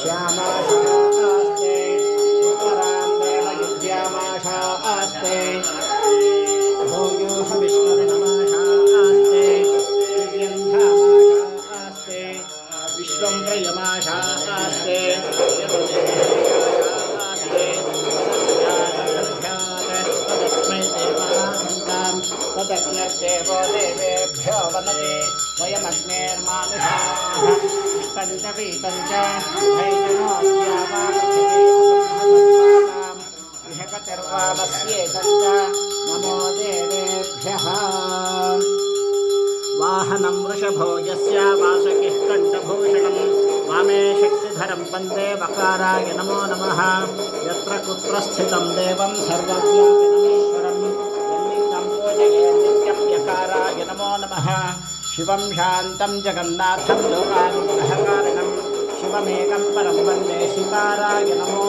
श्यामाशास्ते उत्तरान्तेन युज्यामाशास्ते भोग्योः विष्णुर्नमाशास्ते दिव्यन्धामाशास्ते विश्वं प्रयमाशास्ते तदस्मै देवासन्तां तदग्निर्देवो देवेभ्यो वदति वयमग्नेर्मानुषाः इष्टं च पीतं च गृहकतिर्वामस्येतं च नमो देवेभ्यः वृषभो यस्य वामे शक्तिधरं वंदे वकाराय नमो नमः यत्र कुत्र स्थितं यकाराय नमो नमः शिवं शान्तं जगन्नाथं लोकानुग्रहकारणं शिवमेकं परं वन्दे शिकाराय नमो